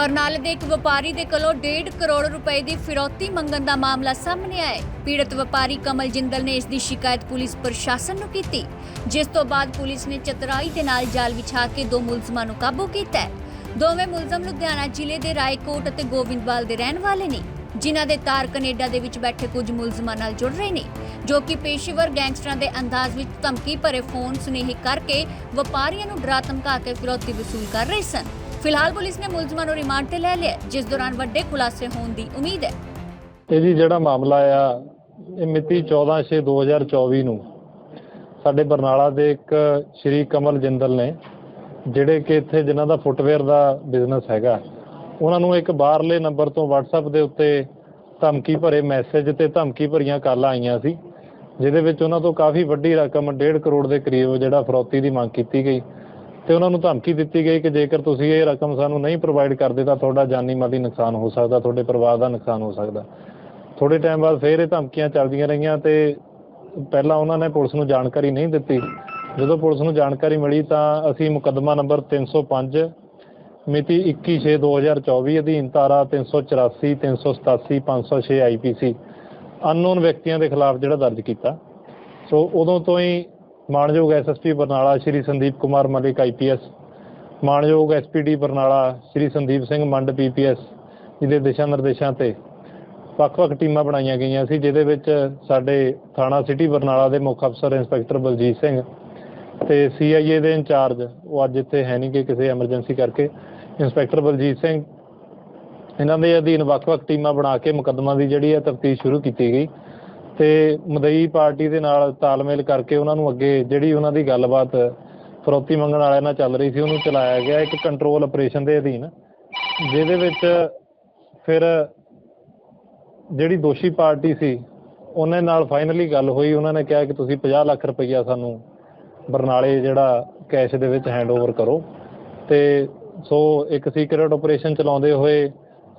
ਬਰਨਾਲੇ ਦੇ ਇੱਕ ਵਪਾਰੀ ਦੇ ਕੋਲੋਂ 1.5 ਕਰੋੜ ਰੁਪਏ ਦੀ ਫਿਰੌਤੀ ਮੰਗਣ ਦਾ ਮਾਮਲਾ ਸਾਹਮਣੇ ਆਇਆ ਪੀੜਤ ਵਪਾਰੀ ਕਮਲ ਜਿੰਦਲ ਨੇ ਇਸ ਦੀ ਸ਼ਿਕਾਇਤ ਪੁਲਿਸ ਪ੍ਰਸ਼ਾਸਨ ਨੂੰ ਕੀਤੀ। ਜਿਸ ਤੋਂ ਬਾਅਦ ਪੁਲਿਸ ਨੇ ਚਤਰਾਈ ਦੇ ਨਾਲ ਜਾਲ ਵਿਛਾ ਕੇ ਦੋ ਮੁਲਜ਼ਮਾਂ ਨੂੰ ਕਾਬੂ ਕੀਤਾ ਦੋਵੇਂ ਮੁਲਜ਼ਮ ਲੁਧਿਆਣਾ ਜ਼ਿਲ੍ਹੇ ਦੇ ਰਾਏਕੋਟ ਅਤੇ ਗੋਬਿੰਦਵਾਲ ਦੇ ਰਹਿਣ ਵਾਲੇ ਨੇ, ਜਿਨ੍ਹਾਂ ਦੇ ਤਾਰ ਕੈਨੇਡਾ ਦੇ ਵਿੱਚ ਬੈਠੇ ਕੁਝ ਮੁਲਜ਼ਮਾਂ ਨਾਲ ਜੁੜ ਰਹੇ ਨੇ, ਜੋ ਕਿ ਪੇਸ਼ੇਵਰ ਗੈਂਗਸਟਰਾਂ ਦੇ ਅੰਦਾਜ਼ ਵਿੱਚ ਧਮਕੀ ਭਰੇ ਫੋਨ ਸੁਨੇਹੇ ਕਰਕੇ ਵਪਾਰੀਆਂ ਨੂੰ ਡਰਾ ਧਮਕਾ ਕੇ ਫਿਰੌਤੀ ਵਸੂਲ ਕਰ ਰਹੇ ਸਨ। ਫਿਲਹਾਲ ਪੁਲਿਸ ਨੇ ਮੁਲਜ਼ਮਾਂ ਨੂੰ ਰਿਮਾਂਡ ਤੇ ਲੈ ਲਿਆ ਜਿਸ ਦੌਰਾਨ ਵੱਡੇ ਖੁਲਾਸੇ ਹੋਣ ਦੀ ਉਮੀਦ ਹੈ। ਇਹ ਜੀ ਜਿਹੜਾ ਮਾਮਲਾ ਆ, ਇਹ ਮਿਤੀ 14/6/2024 ਨੂੰ ਸਾਡੇ ਬਰਨਾਲਾ ਦੇ ਇੱਕ ਸ਼੍ਰੀ ਕਮਲ ਜਿੰਦਲ ਨੇ, ਜਿਹੜੇ ਕਿ ਇੱਥੇ ਜਿਨ੍ਹਾਂ ਦਾ ਫੁੱਟਵੇਅਰ ਦਾ ਬਿਜ਼ਨਸ ਹੈਗਾ, ਉਹਨਾਂ ਨੂੰ ਇੱਕ ਬਾਹਰਲੇ ਨੰਬਰ ਤੋਂ WhatsApp ਦੇ ਉੱਤੇ ਧਮਕੀ ਭਰੇ ਮੈਸੇਜ ਤੇ ਧਮਕੀ ਭਰੀਆਂ ਕਾਲਾਂ ਆਈਆਂ ਸੀ, ਜਿਹਦੇ ਵਿੱਚ ਉਹਨਾਂ ਤੋਂ ਕਾਫੀ ਵੱਡੀ ਰਕਮ 1.5 ਕਰੋੜ ਦੇ ਕਰੀਬ ਜਿਹੜਾ ਫਰੌਤੀ ਦੀ ਮੰਗ ਕੀਤੀ ਗਈ। ਤੇ ਉਹਨਾਂ ਨੂੰ ਧਮਕੀ ਦਿੱਤੀ ਗਈ ਕਿ ਜੇਕਰ ਤੁਸੀਂ ਇਹ ਰਕਮ ਸਾਨੂੰ ਨਹੀਂ ਪ੍ਰੋਵਾਈਡ ਕਰਦੇ ਤਾਂ ਤੁਹਾਡਾ ਜਾਨੀ ਮਾਲੀ ਨੁਕਸਾਨ ਹੋ ਸਕਦਾ, ਤੁਹਾਡੇ ਪਰਿਵਾਰ ਦਾ ਨੁਕਸਾਨ ਹੋ ਸਕਦਾ। ਥੋੜੇ ਟਾਈਮ ਬਾਅਦ ਫਿਰ ਇਹ ਧਮਕੀਆਂ ਚੱਲਦੀਆਂ ਰਹੀਆਂ ਤੇ ਪਹਿਲਾਂ ਉਹਨਾਂ ਨੇ ਪੁਲਿਸ ਨੂੰ ਜਾਣਕਾਰੀ ਨਹੀਂ ਦਿੱਤੀ। ਜਦੋਂ ਪੁਲਿਸ ਨੂੰ ਜਾਣਕਾਰੀ ਮਿਲੀ ਤਾਂ ਅਸੀਂ ਮੁਕੱਦਮਾ ਨੰਬਰ 305 ਮਿਤੀ 21/6/2024 ਅਧੀਨ ਧਾਰਾ 384 387 506 ਆਈਪੀਸੀ ਅਨਨੋਨ ਵਿਅਕਤੀਆਂ ਦੇ ਖਿਲਾਫ ਜਿਹੜਾ ਦਰਜ ਕੀਤਾ। ਸੋ ਉਦੋਂ ਤੋਂ ਹੀ ਮਾਨਯੋਗ ਐਸਐਸਪੀ ਬਰਨਾਲਾ ਸ਼੍ਰੀ ਸੰਦੀਪ ਕੁਮਾਰ ਮਲਿਕ ਆਈਪੀਐਸ ਮਾਨਯੋਗ ਐਸਪੀਡੀ ਬਰਨਾਲਾ ਸ਼੍ਰੀ ਸੰਦੀਪ ਸਿੰਘ ਮੰਡ ਪੀਪੀਐਸ ਜਿਹਦੇ ਦਿਸ਼ਾ ਨਿਰਦੇਸ਼ਾਂ ਤੇ ਵੱਖ-ਵੱਖ ਟੀਮਾਂ ਬਣਾਈਆਂ ਗਈਆਂ ਸੀ, ਜਿਹਦੇ ਵਿੱਚ ਸਾਡੇ ਥਾਣਾ ਸਿਟੀ ਬਰਨਾਲਾ ਦੇ ਮੁੱਖ ਅਫਸਰ ਇੰਸਪੈਕਟਰ ਬਲਜੀਤ ਸਿੰਘ ਤੇ ਸੀਆਈਏ ਦੇ ਇੰਚਾਰਜ, ਉਹ ਅੱਜ ਇੱਥੇ ਹੈ ਨਹੀਂ ਕਿ ਕਿਸੇ ਐਮਰਜੈਂਸੀ ਕਰਕੇ, ਇੰਸਪੈਕਟਰ ਬਲਜੀਤ ਸਿੰਘ। ਇਹਨਾਂ ਦੇ ਅਧੀਨ ਵੱਖ-ਵੱਖ ਟੀਮਾਂ ਬਣਾ ਕੇ ਮੁਕੱਦਮਾ ਦੀ ਜਿਹੜੀ ਹੈ ਤਫਤੀਸ਼ ਸ਼ੁਰੂ ਕੀਤੀ ਗਈ। ਤੇ ਮਦਈ ਪਾਰਟੀ ਦੇ ਨਾਲ ਤਾਲਮੇਲ ਕਰਕੇ ਉਹਨਾਂ ਨੂੰ ਅੱਗੇ ਜਿਹੜੀ ਉਹਨਾਂ ਦੀ ਗੱਲਬਾਤ ਫਰੋਤੀ ਮੰਗਣ ਵਾਲਿਆਂ ਨਾਲ ਚੱਲ ਰਹੀ ਸੀ, ਉਹਨੂੰ ਚਲਾਇਆ ਗਿਆ, ਇੱਕ ਕੰਟਰੋਲ ਆਪਰੇਸ਼ਨ ਦੇ ਅਧੀਨ, ਜਿਹਦੇ ਵਿੱਚ ਫਿਰ ਜਿਹੜੀ ਦੋਸ਼ੀ ਪਾਰਟੀ ਸੀ, ਉਹਨਾਂ ਨਾਲ ਫਾਈਨਲੀ ਗੱਲ ਹੋਈ, ਉਹਨਾਂ ਨੇ ਕਿਹਾ ਕਿ ਤੁਸੀਂ 50 ਲੱਖ ਰੁਪਈਆ ਸਾਨੂੰ ਬਰਨਾਲੇ ਜਿਹੜਾ ਕੈਸ਼ ਦੇ ਵਿੱਚ ਹੈਂਡਓਵਰ ਕਰੋ। ਤੇ ਸੋ ਇੱਕ ਸੀਕ੍ਰੀਟ ਆਪਰੇਸ਼ਨ ਚਲਾਉਂਦੇ ਹੋਏ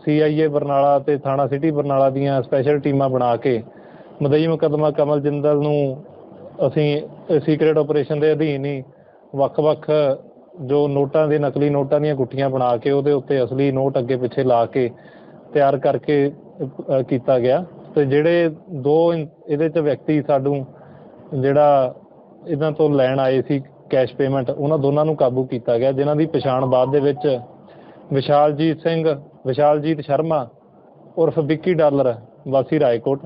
ਸੀਆਈਏ ਬਰਨਾਲਾ ਤੇ ਥਾਣਾ ਸਿਟੀ ਬਰਨਾਲਾ ਦੀਆਂ ਸਪੈਸ਼ਲ ਟੀਮਾਂ ਬਣਾ ਕੇ ਮਦਈ ਮੁਕੱਦਮਾ ਕਮਲ ਜਿੰਦਲ ਨੂੰ ਅਸੀਂ ਸੀਕ੍ਰੀਟ ਆਪਰੇਸ਼ਨ ਦੇ ਅਧੀਨ ਹੀ ਵੱਖ-ਵੱਖ ਜੋ ਨੋਟਾਂ ਦੇ ਨਕਲੀ ਨੋਟਾਂ ਦੀਆਂ ਗੁੱਠੀਆਂ ਬਣਾ ਕੇ ਉਹਦੇ ਉੱਤੇ ਅਸਲੀ ਨੋਟ ਅੱਗੇ ਪਿੱਛੇ ਲਾ ਕੇ ਤਿਆਰ ਕਰਕੇ ਕੀਤਾ ਗਿਆ। ਤੇ ਜਿਹੜੇ ਦੋ ਇਨ- ਇਹਦੇ ਚ ਵਿਅਕਤੀ ਸਾਨੂੰ ਜਿਹੜਾ ਇਹਨਾਂ ਤੋਂ ਲੈਣ ਆਏ ਸੀ ਕੈਸ਼ ਪੇਮੈਂਟ ਉਹਨਾਂ ਦੋਨਾਂ ਨੂੰ ਕਾਬੂ ਕੀਤਾ ਗਿਆ, ਜਿਨ੍ਹਾਂ ਦੀ ਪਛਾਣ ਬਾਅਦ ਦੇ ਵਿੱਚ ਵਿਸ਼ਾਲਜੀਤ ਸਿੰਘ, ਵਿਸ਼ਾਲਜੀਤ ਸ਼ਰਮਾ, ਉਰਫ ਵਿੱਕੀ ਡਾਲਰ, ਵਾਸੀ ਰਾਏਕੋਟ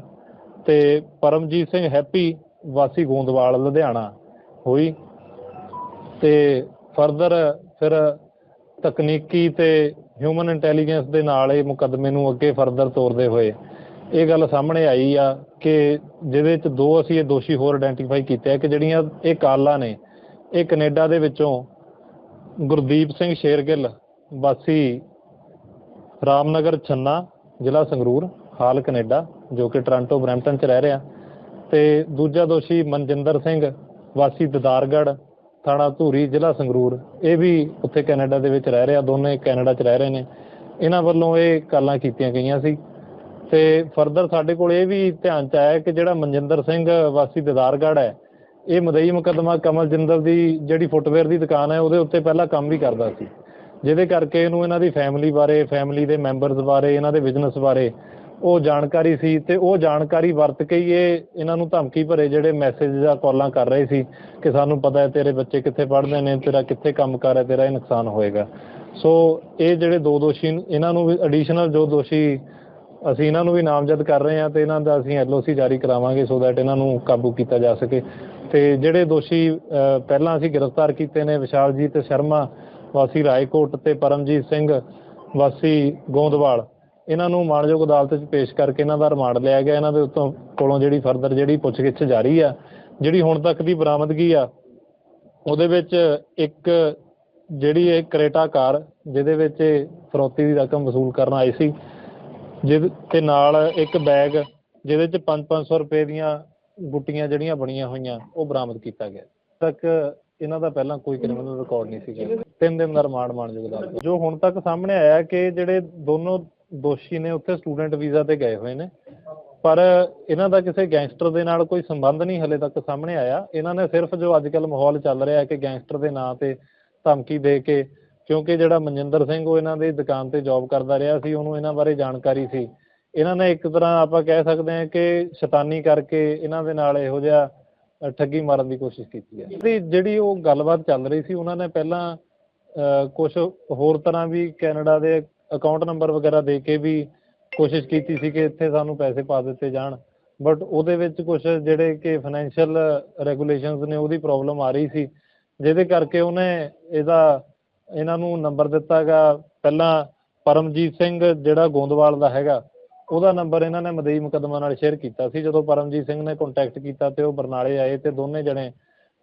ਤੇ ਪਰਮਜੀਤ ਸਿੰਘ ਹੈਪੀ ਵਾਸੀ ਗੋਂਦਵਾਲ, ਲੁਧਿਆਣਾ ਹੋਈ ਤੇ ਫਰਦਰ ਫਿਰ ਤਕਨੀਕੀ ਤੇ ਹਿਊਮਨ ਇੰਟੈਲੀਜੈਂਸ ਦੇ ਨਾਲ ਇਹ ਮੁਕੱਦਮੇ ਨੂੰ ਅੱਗੇ ਫਰਦਰ ਤੋਰਦੇ ਹੋਏ ਇਹ ਗੱਲ ਸਾਹਮਣੇ ਆਈ ਆ ਕਿ ਜਿਹਦੇ ਚ ਦੋ ਅਸੀਂ ਇਹ ਦੋਸ਼ੀ ਹੋਰ ਆਇਡੈਂਟੀਫਾਈ ਕੀਤੇ ਆ ਕਿ ਜਿਹੜੀਆਂ ਇਹ ਕਾਲਾਂ ਨੇ, ਇਹ ਕੈਨੇਡਾ ਦੇ ਵਿੱਚੋਂ ਗੁਰਦੀਪ ਸਿੰਘ ਸ਼ੇਰਗਿੱਲ, ਵਾਸੀ ਰਾਮਨਗਰ ਛੰਨਾ, ਜ਼ਿਲ੍ਹਾ ਸੰਗਰੂਰ, ਹਾਲ ਕੈਨੇਡਾ। ਜੋ ਕਿ ਟੋਰਾਂਟੋ ਬਰੈਂਪਟਨ ਚ ਰਹਿ ਰਿਹਾ। ਤੇ ਦੂਜਾ ਦੋਸ਼ੀ ਮਨਜਿੰਦਰ ਸਿੰਘ, ਵਾਸੀ ਦਦਾਰਗੜ੍ਹ, ਥਾਣਾ ਧੂਰੀ, ਜ਼ਿਲ੍ਹਾ ਸੰਗਰੂਰ। ਇਹ ਵੀ ਉੱਥੇ ਕੈਨੇਡਾ ਦੇ ਵਿੱਚ ਰਹਿ ਰਿਹਾ, ਦੋਨੇ ਕੈਨੇਡਾ 'ਚ ਰਹਿ ਰਹੇ ਨੇ। ਇਹਨਾਂ ਵੱਲੋਂ ਇਹ ਕਾਲਾਂ ਕੀਤੀਆਂ ਗਈਆਂ ਸੀ। ਤੇ ਫਰਦਰ ਸਾਡੇ ਕੋਲ ਇਹ ਵੀ ਧਿਆਨ 'ਚ ਆਇਆ ਕਿ ਜਿਹੜਾ ਮਨਜਿੰਦਰ ਸਿੰਘ, ਵਾਸੀ ਦਦਾਰਗੜ੍ਹ ਹੈ, ਇਹ ਮਦਈ ਮੁਕੱਦਮਾ ਕਮਲ ਜਿੰਦਲ ਦੀ ਜਿਹੜੀ ਫੁੱਟਵੇਅਰ ਦੀ ਦੁਕਾਨ ਹੈ, ਉਹਦੇ ਉੱਤੇ ਪਹਿਲਾਂ ਕੰਮ ਵੀ ਕਰਦਾ ਸੀ। ਜਿਹਦੇ ਕਰਕੇ ਇਹਨੂੰ ਇਹਨਾਂ ਦੀ ਫੈਮਿਲੀ ਬਾਰੇ ਫੈਮਿਲੀ ਦੇ ਮੈਂਬਰਸ ਬਾਰੇ, ਇਹਨਾਂ ਦੇ ਬਿਜ਼ਨਸ ਬਾਰੇ ਉਹ ਜਾਣਕਾਰੀ ਸੀ ਤੇ ਉਹ ਜਾਣਕਾਰੀ ਵਰਤ ਕੇ ਹੀ ਇਹ ਇਹਨਾਂ ਨੂੰ ਧਮਕੀ ਭਰੇ ਜਿਹੜੇ ਮੈਸੇਜ ਜਾਂ ਕਾਲਾਂ ਕਰ ਰਹੇ ਸੀ ਕਿ ਸਾਨੂੰ ਪਤਾ ਹੈ ਤੇਰੇ ਬੱਚੇ ਕਿੱਥੇ ਪੜ੍ਹਦੇ ਨੇ ਤੇਰਾ ਕਿੱਥੇ ਕੰਮ ਕਰ ਹੈ ਤੇਰਾ ਇਹ ਨੁਕਸਾਨ ਹੋਏਗਾ। ਸੋ ਇਹ ਜਿਹੜੇ ਦੋ ਦੋਸ਼ੀ ਇਹਨਾਂ ਨੂੰ ਵੀ ਐਡੀਸ਼ਨਲ ਜੋ ਦੋਸ਼ੀ ਅਸੀਂ ਇਹਨਾਂ ਨੂੰ ਵੀ ਨਾਮਜ਼ਦ ਕਰ ਰਹੇ ਹਾਂ ਤੇ ਇਹਨਾਂ ਦਾ ਅਸੀਂ ਐਲਓਸੀ ਜਾਰੀ ਕਰਾਵਾਂਗੇ ਸੋ ਦੈਟ ਇਹਨਾਂ ਨੂੰ ਕਾਬੂ ਕੀਤਾ ਜਾ ਸਕੇ। ਤੇ ਜਿਹੜੇ ਦੋਸ਼ੀ ਅਹ, ਪਹਿਲਾਂ ਅਸੀਂ ਗ੍ਰਿਫਤਾਰ ਕੀਤੇ ਨੇ ਵਿਸ਼ਾਲ ਜੀ ਵਿਸ਼ਾਲਜੀਤ ਸ਼ਰਮਾ ਵਾਸੀ ਰਾਏਕੋਟ ਤੇ ਪਰਮਜੀਤ ਸਿੰਘ ਵਾਸੀ ਗੋਂਦਵਾਲ। ਇਹਨਾਂ ਨੂੰ ਮਾਣਯੋਗ ਅਦਾਲਤ 'ਚ ਪੇਸ਼ ਕਰਕੇ ਇਹਨਾਂ ਦਾ ਰਿਮਾਂਡ ਲਿਆ ਗਿਆ। ਇਹਨਾਂ ਦੇ ਉੱਤੋਂ ਕੋਲੋਂ ਜਿਹੜੀ ਫਰਦਰ ਜਿਹੜੀ ਪੁੱਛਗਿੱਛ ਜਾਰੀ ਆ, ਜਿਹੜੀ ਹੁਣ ਤੱਕ ਦੀ ਬਰਾਮਦਗੀ ਆ, ਉਹਦੇ ਵਿੱਚ ਇੱਕ ਜਿਹੜੀ ਇਹ ਕਰੇਟਾ ਕਾਰ, ਜਿਹਦੇ ਵਿੱਚ ਇਹ ਦੀ ਰਕਮ ਵਸੂਲ ਕਰਨ ਆਏ ਸੀ, ਜਿਹਦੇ ਤੇ ਨਾਲ ਇੱਕ ਬੈਗ ਜਿਹਦੇ ਚ 5-500 ਰੁਪਏ ਦੀਆਂ ਗੁੱਟੀਆਂ ਜਿਹੜੀਆਂ ਬਣੀਆਂ ਹੋਈਆਂ, ਉਹ ਬਰਾਮਦ ਕੀਤਾ ਗਿਆ। ਤੱਕ ਇਹਨਾਂ ਦਾ ਪਹਿਲਾਂ ਕੋਈ ਕ੍ਰਿਮੀਨਲ ਰਿਕਾਰਡ ਨਹੀਂ ਸੀਗਾ। ਤਿੰਨ ਦਿਨ ਦਾ ਰਿਮਾਂਡ ਮਾਨਯੋਗ ਅਦਾਲਤ ਜੋ ਹੁਣ ਤੱਕ ਸਾਹਮਣੇ ਆਇਆ ਕਿ ਜਿਹੜੇ ਦੋਨੋਂ ਦੋਸ਼ੀ ਨੇ ਉੱਥੇ ਸਟੂਡੈਂਟ ਵੀਜ਼ਾ ਤੇ ਗਏ ਹੋਏ ਨੇ। ਪਰ ਇਹਨਾਂ ਦਾ ਕਿਸੇ ਗੈਂਗਸਟਰ ਦੇ ਨਾਲ ਕੋਈ ਸੰਬੰਧ ਨਹੀਂ ਹਲੇ ਤੱਕ ਸਾਹਮਣੇ ਆਇਆ। ਇਹਨਾਂ ਨੇ ਸਿਰਫ ਜੋ ਅੱਜ ਕੱਲ ਮਾਹੌਲ ਚੱਲ ਰਿਹਾ ਹੈ ਕਿ ਗੈਂਗਸਟਰ ਦੇ ਨਾਂ ਤੇ ਧਮਕੀ ਦੇ ਕੇ, ਕਿਉਂਕਿ ਜਿਹੜਾ ਮਨਜਿੰਦਰ ਸਿੰਘ ਉਹ ਇਹਨਾਂ ਦੀ ਦੁਕਾਨ ਤੇ ਜੌਬ ਕਰਦਾ ਰਿਹਾ ਸੀ, ਉਹਨੂੰ ਇਹਨਾਂ ਬਾਰੇ ਜਾਣਕਾਰੀ ਸੀ। ਇਹਨਾਂ ਨੇ ਇੱਕ ਤਰ੍ਹਾਂ ਆਪਾਂ ਕਹਿ ਸਕਦੇ ਹਾਂ ਕਿ ਸ਼ੈਤਾਨੀ ਕਰਕੇ ਇਹਨਾਂ ਦੇ ਨਾਲ ਇਹੋ ਜਿਹਾ ਠੱਗੀ ਮਾਰਨ ਦੀ ਕੋਸ਼ਿਸ਼ ਕੀਤੀ ਹੈ। ਤੇ ਜਿਹੜੀ ਉਹ ਗੱਲਬਾਤ ਚੱਲ ਰਹੀ ਸੀ, ਉਹਨਾਂ ਨੇ ਪਹਿਲਾਂ ਕੁਝ ਹੋਰ ਤਰ੍ਹਾਂ ਵੀ ਕੈਨੇਡਾ ਦੇ ਅਕਾਊਂਟ ਨੰਬਰ ਵਗੈਰਾ ਦੇ ਕੇ ਵੀ ਕੋਸ਼ਿਸ਼ ਕੀਤੀ ਸੀ ਕਿ ਇੱਥੇ ਸਾਨੂੰ ਪੈਸੇ ਪਾ ਦਿੱਤੇ ਜਾਣ। ਬਟ ਉਹਦੇ ਵਿੱਚ ਕੁਛ ਜਿਹੜੇ ਕਿ ਫਾਈਨੈਂਸ਼ੀਅਲ ਰੈਗੂਲੇਸ਼ਨਸ ਨੇ, ਉਹਦੀ ਪ੍ਰੋਬਲਮ ਆ ਰਹੀ ਸੀ। ਜਿਹਦੇ ਕਰਕੇ ਉਹਨੇ ਇਹਦਾ, ਇਹਨਾਂ ਨੂੰ ਨੰਬਰ ਦਿੱਤਾ ਗਾ। ਪਹਿਲਾਂ ਪਰਮਜੀਤ ਸਿੰਘ ਜਿਹੜਾ ਗੋਂਦਵਾਲ ਦਾ ਹੈਗਾ, ਉਹਦਾ ਨੰਬਰ ਇਹਨਾਂ ਨੇ ਮਦਈ ਮੁਕੱਦਮਾ ਨਾਲ ਸ਼ੇਅਰ ਕੀਤਾ ਸੀ। ਜਦੋਂ ਪਰਮਜੀਤ ਸਿੰਘ ਨੇ ਕੰਟੈਕਟ ਕੀਤਾ ਤੇ ਉਹ ਬਰਨਾਲੇ ਆਏ ਤੇ ਦੋਨੇ ਜਣੇ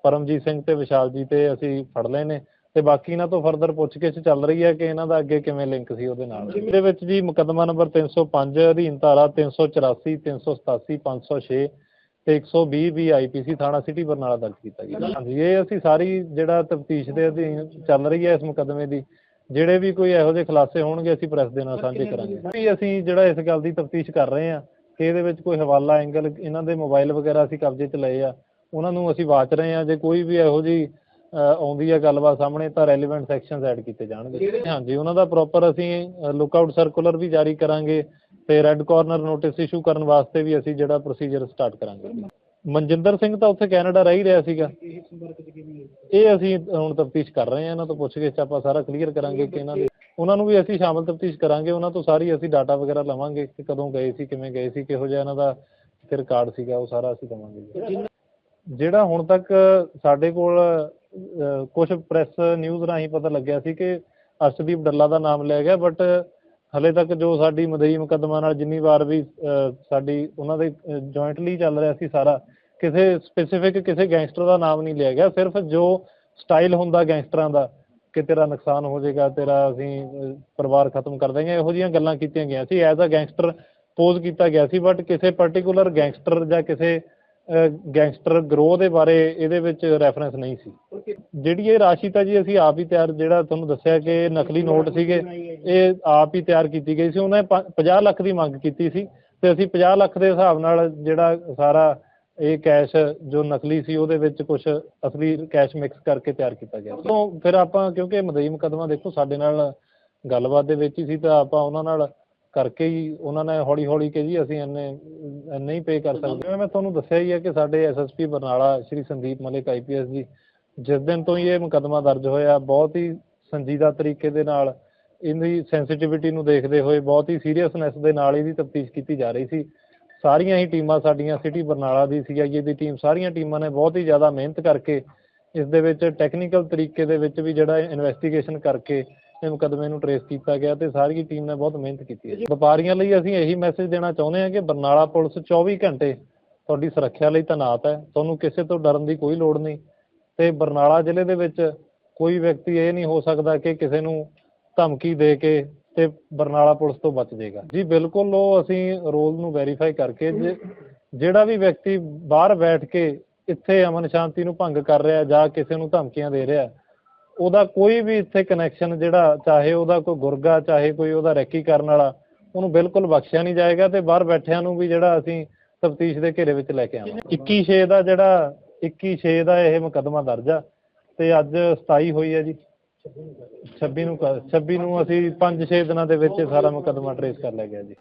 ਪਰਮਜੀਤ ਸਿੰਘ ਤੇ ਵਿਸ਼ਾਲ ਜੀ ਤੇ ਅਸੀਂ ਫੜ ਲਏ ਨੇ। ਤੇ ਬਾਕੀ ਇਹਨਾਂ ਤੋਂ ਫਰਦਰ ਪੁੱਛਗਿੱਛ ਚੱਲ ਰਹੀ ਹੈ ਕਿ ਇਹਨਾਂ ਦਾ ਅੱਗੇ ਕਿਵੇਂ ਲਿੰਕ ਸੀ ਉਹਦੇ ਨਾਲ। ਇਹਦੇ ਵਿੱਚ ਜੀ ਮੁਕੱਦਮਾ ਨੰਬਰ 305 ਅਧੀਨ ਧਾਰਾ 384 387 506 ਤੇ 120 ਵੀ ਆਈਪੀਸੀ ਥਾਣਾ ਸਿਟੀ ਬਰਨਾਲਾ ਦਰਜ ਕੀਤਾ ਗਿਆ। ਹਾਂਜੀ। ਇਹ ਅਸੀਂ ਸਾਰੀ ਜਿਹੜਾ ਤਫਤੀਸ਼ ਦੇ ਅਧੀਨ ਚੱਲ ਰਹੀ ਹੈ ਇਸ ਮੁਕੱਦਮੇ ਦੀ ਜਿਹੜੇ ਵੀ ਕੋਈ ਇਹੋ ਜਿਹੇ ਖੁਲਾਸੇ ਹੋਣਗੇ ਅਸੀਂ ਪ੍ਰੈਸ ਦੇ ਨਾਲ ਸਾਂਝੇ ਕਰਾਂਗੇ। ਵੀ ਅਸੀਂ ਜਿਹੜਾ ਇਸ ਗੱਲ ਦੀ ਤਫਤੀਸ਼ ਕਰ ਰਹੇ ਹਾਂ ਕਿ ਇਹਦੇ ਵਿੱਚ ਕੋਈ ਹਵਾਲਾ ਐਂਗਲ ਇਹਨਾਂ ਦੇ ਮੋਬਾਈਲ ਵਗੈਰਾ ਅਸੀਂ ਕਬਜ਼ੇ 'ਚ ਲਏ ਆ ਉਹਨਾਂ ਨੂੰ ਅਸੀਂ ਵਾਚ ਰਹੇ ਹਾਂ ਜੇ ਕੋਈ ਵੀ ਇਹੋ ਜਿਹੀ ਆਉਂਦੀ ਹੈ ਗੱਲਬਾਤ ਸਾਹਮਣੇ ਤਾਂ ਰੈਲੇਵੈਂਟ ਸੈਕਸ਼ਨਸ ਐਡ ਕੀਤੇ ਜਾਣਗੇ। ਹਾਂਜੀ ਉਹਨਾਂ ਦਾ ਪ੍ਰੋਪਰ ਅਸੀਂ ਲੁੱਕ ਆਊਟ ਸਰਕੂਲਰ ਵੀ ਜਾਰੀ ਕਰਾਂਗੇ ਤੇ ਰੈੱਡ ਕਾਰਨਰ ਨੋਟਿਸ ਇਸ਼ੂ ਕਰਨ ਵਾਸਤੇ ਵੀ ਅਸੀਂ ਜਿਹੜਾ ਪ੍ਰੋਸੀਜਰ ਸਟਾਰਟ ਕਰਾਂਗੇ। ਮਨਜਿੰਦਰ ਸਿੰਘ ਤਾਂ ਉੱਥੇ ਕੈਨੇਡਾ ਰਹਿ ਹੀ ਰਿਹਾ ਸੀਗਾ। ਇਹ ਅਸੀਂ ਹੁਣ ਤਫਤੀਸ਼ ਕਰ ਰਹੇ ਹਾਂ ਇਹਨਾਂ ਤੋਂ ਪੁੱਛ ਕੇ ਆਪਾਂ ਸਾਰਾ ਕਲੀਅਰ ਕਰਾਂਗੇ ਕਿ ਇਹਨਾਂ ਦੇ ਉਹਨਾਂ ਨੂੰ ਵੀ ਅਸੀਂ ਸ਼ਾਮਲ ਤਫਤੀਸ਼ ਕਰਾਂਗੇ ਉਹਨਾਂ ਤੋਂ ਸਾਰੀ ਅਸੀਂ ਡਾਟਾ ਵਗੈਰਾ ਲਵਾਂਗੇ ਕਿ ਕਦੋਂ ਗਏ ਸੀ ਕਿਵੇਂ ਗਏ ਸੀ ਕਿਹੋ ਜਿਹਾ ਇਹਨਾਂ ਦਾ ਰਿਕਾਰਡ ਸੀਗਾ ਉਹ ਸਾਰਾ ਅਸੀਂ ਦਵਾਂਗੇ। ਜਿਹੜਾ ਹੁਣ ਤੱਕ ਸਾਡੇ ਕੋਲ ਕੁਝ ਪ੍ਰੈਸ ਨਿਊਜ਼ ਰਾਹੀਂ ਪਤਾ ਲੱਗਿਆ ਸੀ ਕਿ ਅਰਸ਼ਦੀਪ ਡੱਲਾ ਦਾ ਨਾਮ ਲਿਆ ਗਿਆ ਬਟ ਹਲੇ ਤੱਕ ਜੋ ਸਾਡੀ ਮਦਈ ਮੁਕੱਦਮਾ ਨਾਲ ਜਿੰਨੀ ਵਾਰ ਵੀ ਸਾਡੀ ਉਹਨਾਂ ਦੇ ਜੁਆਇੰਟਲੀ ਚੱਲ ਰਿਹਾ ਸੀ ਸਾਰਾ, ਕਿਸੇ ਸਪੈਸੀਫਿਕ ਕਿਸੇ ਗੈਂਗਸਟਰ ਦਾ ਨਾਮ ਨਹੀਂ ਲਿਆ ਗਿਆ, ਸਿਰਫ ਜੋ ਸਟਾਈਲ ਹੁੰਦਾ ਗੈਂਗਸਟਰਾਂ ਦਾ, ਕਿ ਤੇਰਾ ਨੁਕਸਾਨ ਹੋ ਜਾਏਗਾ, ਤੇਰਾ ਅਸੀਂ ਪਰਿਵਾਰ ਖਤਮ ਕਰ ਦਾਂਗੇ ਇਹੋ ਜਿਹੀਆਂ ਗੱਲਾਂ ਕੀਤੀਆਂ ਗਈਆਂ ਸੀ, ਐਜ਼ ਅ ਗੈਂਗਸਟਰ ਪੋਜ਼ ਕੀਤਾ ਗਿਆ ਸੀ ਬਟ ਕਿਸੇ ਪਾਰਟਿਕੂਲਰ ਗੈਂਗਸਟਰ ਜਾਂ ਕਿਸੇ ਗੈਂਗਸਟਰ ਗਰੋਹ ਦੇ ਬਾਰੇ ਇਹਦੇ ਵਿੱਚ ਰੈਫਰੈਂਸ ਨਹੀਂ ਸੀ। ਜਿਹੜੀ ਇਹ ਰਾਸ਼ੀ ਤਾਂ ਜੀ ਅਸੀਂ ਆਪ ਹੀ ਤਿਆਰ ਜਿਹੜਾ ਤੁਹਾਨੂੰ ਦੱਸਿਆ ਕਿ ਨਕਲੀ ਨੋਟ ਸੀਗੇ ਇਹ ਆਪ ਹੀ ਤਿਆਰ ਕੀਤੀ ਗਈ ਸੀ। ਉਹਨੇ 50 ਲੱਖ ਦੀ ਮੰਗ ਕੀਤੀ ਸੀ ਤੇ ਅਸੀਂ 50 ਲੱਖ ਦੇ ਹਿਸਾਬ ਨਾਲ ਜਿਹੜਾ ਸਾਰਾ ਇਹ ਕੈਸ਼ ਜੋ ਨਕਲੀ ਸੀ ਉਹਦੇ ਵਿੱਚ ਕੁਝ ਅਸਲੀ ਕੈਸ਼ ਮਿਕਸ ਕਰਕੇ ਤਿਆਰ ਕੀਤਾ ਗਿਆ। ਤੋਂ ਫਿਰ ਆਪਾਂ ਕਿਉਂਕਿ ਮਦਈ ਮੁਕੱਦਮਾ ਦੇਖੋ ਸਾਡੇ ਨਾਲ ਗੱਲਬਾਤ ਦੇ ਵਿੱਚ ਹੀ ਸੀ ਤਾਂ ਆਪਾਂ ਉਹਨਾਂ ਨਾਲ ਕਰਕੇ ਹੀ ਉਹਨਾਂ ਨੇ ਹੌਲੀ ਹੌਲੀ ਕਿ ਜੀ ਅਸੀਂ ਇੰਨੇ ਇੰਨੇ ਹੀ ਪੇ ਕਰ ਸਕਦੇ ਮੈਂ ਤੁਹਾਨੂੰ ਦੱਸਿਆ ਹੀ ਹੈ ਕਿ ਸਾਡੇ ਐਸਐਸਪੀ ਬਰਨਾਲਾ ਸ਼੍ਰੀ ਸੰਦੀਪ ਮਲਿਕ ਆਈਪੀਐਸ ਜੀ ਜਿਸ ਦਿਨ ਤੋਂ ਹੀ ਇਹ ਮੁਕੱਦਮਾ ਦਰਜ ਹੋਇਆ ਬਹੁਤ ਹੀ ਸੰਜੀਦਾ ਤਰੀਕੇ ਦੇ ਨਾਲ ਇਹਦੀ ਸੈਂਸਿਟਿਵਿਟੀ ਨੂੰ ਦੇਖਦੇ ਹੋਏ ਬਹੁਤ ਹੀ ਸੀਰੀਅਸਨੈਸ ਦੇ ਨਾਲ ਇਹਦੀ ਤਫਤੀਸ਼ ਕੀਤੀ ਜਾ ਰਹੀ ਸੀ। ਸਾਰੀਆਂ ਹੀ ਟੀਮਾਂ ਸਾਡੀਆਂ ਸਿਟੀ ਬਰਨਾਲਾ ਦੀ ਸੀਆਈਏ ਦੀ ਟੀਮ ਸਾਰੀਆਂ ਟੀਮਾਂ ਨੇ ਬਹੁਤ ਹੀ ਜ਼ਿਆਦਾ ਮਿਹਨਤ ਕਰਕੇ ਇਸ ਦੇ ਵਿੱਚ ਟੈਕਨੀਕਲ ਤਰੀਕੇ ਦੇ ਵਿੱਚ ਵੀ ਜਿਹੜਾ ਇਨਵੈਸਟੀਗੇਸ਼ਨ ਕਰਕੇ ਇਹ ਮੁਕੱਦਮੇ ਨੂੰ ਟਰੇਸ ਕੀਤਾ ਗਿਆ ਤੇ ਸਾਰੀ ਟੀਮ ਨੇ ਬਹੁਤ ਮਿਹਨਤ ਕੀਤੀ ਹੈ। ਵਪਾਰੀਆਂ ਲਈ ਅਸੀਂ ਇਹੀ ਮੈਸੇਜ ਦੇਣਾ ਚਾਹੁੰਦੇ ਹਾਂ ਕਿ ਬਰਨਾਲਾ ਪੁਲਿਸ 24 ਘੰਟੇ ਤੁਹਾਡੀ ਸੁਰੱਖਿਆ ਲਈ ਤੈਨਾਤ ਹੈ। ਤੁਹਾਨੂੰ ਕਿਸੇ ਤੋਂ ਡਰਨ ਦੀ ਕੋਈ ਲੋੜ ਨਹੀਂ ਤੇ ਬਰਨਾਲਾ ਜ਼ਿਲ੍ਹੇ ਦੇ ਵਿੱਚ ਕੋਈ ਵਿਅਕਤੀ ਇਹ ਨਹੀਂ ਹੋ ਸਕਦਾ ਕਿ ਕਿਸੇ ਨੂੰ ਧਮਕੀ ਦੇ ਕੇ ਤੇ ਬਰਨਾਲਾ ਪੁਲਿਸ ਤੋਂ ਬਚ ਜਾਏਗਾ। ਜੀ ਬਿਲਕੁਲ, ਉਹ ਅਸੀਂ ਰੋਲ ਨੂੰ ਵੈਰੀਫਾਈ ਕਰਕੇ ਜਿਹੜਾ ਵੀ ਵਿਅਕਤੀ ਬਾਹਰ ਬੈਠ ਕੇ ਇੱਥੇ ਅਮਨ ਸ਼ਾਂਤੀ ਨੂੰ ਭੰਗ ਕਰ ਰਿਹਾ ਜਾਂ ਕਿਸੇ ਨੂੰ ਧਮਕੀਆਂ ਦੇ ਰਿਹਾ ਉਹਦਾ ਕੋਈ ਵੀ ਇੱਥੇ ਕਨੈਕਸ਼ਨ ਜਿਹੜਾ, ਚਾਹੇ ਉਹਦਾ ਕੋਈ ਗੁਰਗਾ, ਚਾਹੇ ਕੋਈ ਉਹਦਾ ਰੈਕੀ ਕਰਨ ਵਾਲਾ, ਉਹਨੂੰ ਬਿਲਕੁਲ ਬਖਸ਼ਿਆ ਨਹੀਂ ਜਾਏਗਾ ਤੇ ਬਾਹਰ ਬੈਠਿਆਂ ਨੂੰ ਵੀ ਜਿਹੜਾ ਅਸੀਂ ਤਫਤੀਸ਼ ਦੇ ਘੇਰੇ ਵਿੱਚ ਲੈ ਕੇ ਆਵਾਂਗੇ। 21 ਛੇ ਦਾ ਜਿਹੜਾ 21 ਛੇ ਦਾ ਇਹ ਮੁਕੱਦਮਾ ਦਰਜ ਆ ਤੇ ਅੱਜ 27 ਹੋਈ ਹੈ ਜੀ। 26 ਨੂੰ ਕਰ- 26 ਨੂੰ ਅਸੀਂ 5-6 ਦਿਨਾਂ ਦੇ ਵਿੱਚ ਸਾਰਾ ਮੁਕਦਮਾ ਟਰੇਸ ਕਰ ਲਿਆ ਗਿਆ ਜੀ।